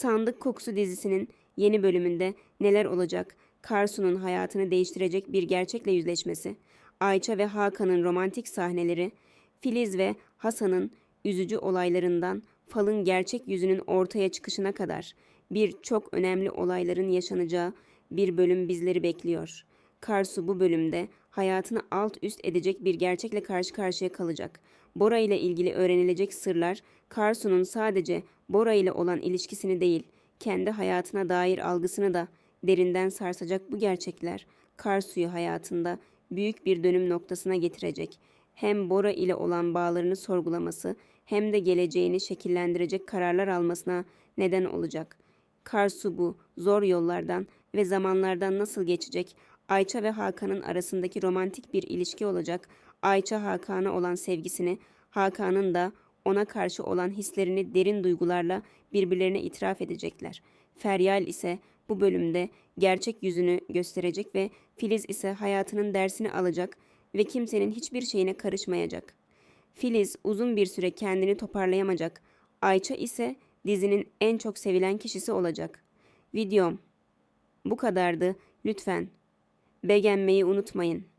Sandık Kokusu dizisinin yeni bölümünde neler olacak? Karsu'nun hayatını değiştirecek bir gerçekle yüzleşmesi, Ayça ve Hakan'ın romantik sahneleri, Filiz ve Hasan'ın üzücü olaylarından falın gerçek yüzünün ortaya çıkışına kadar birçok önemli olayların yaşanacağı bir bölüm bizleri bekliyor. Karsu bu bölümde hayatını alt üst edecek bir gerçekle karşı karşıya kalacak. Bora ile ilgili öğrenilecek sırlar Karsu'nun sadece Bora ile olan ilişkisini değil, kendi hayatına dair algısını da derinden sarsacak bu gerçekler Karsu'yu hayatında büyük bir dönüm noktasına getirecek. Hem Bora ile olan bağlarını sorgulaması hem de geleceğini şekillendirecek kararlar almasına neden olacak. Karsu bu zor yollardan ve zamanlardan nasıl geçecek? Ayça ve Hakan'ın arasındaki romantik bir ilişki olacak. Ayça Hakan'a olan sevgisini, Hakan'ın da ona karşı olan hislerini derin duygularla birbirlerine itiraf edecekler. Feryal ise bu bölümde gerçek yüzünü gösterecek ve Filiz ise hayatının dersini alacak ve kimsenin hiçbir şeyine karışmayacak. Filiz uzun bir süre kendini toparlayamayacak. Ayça ise dizinin en çok sevilen kişisi olacak. Videom bu kadardı. Lütfen beğenmeyi unutmayın.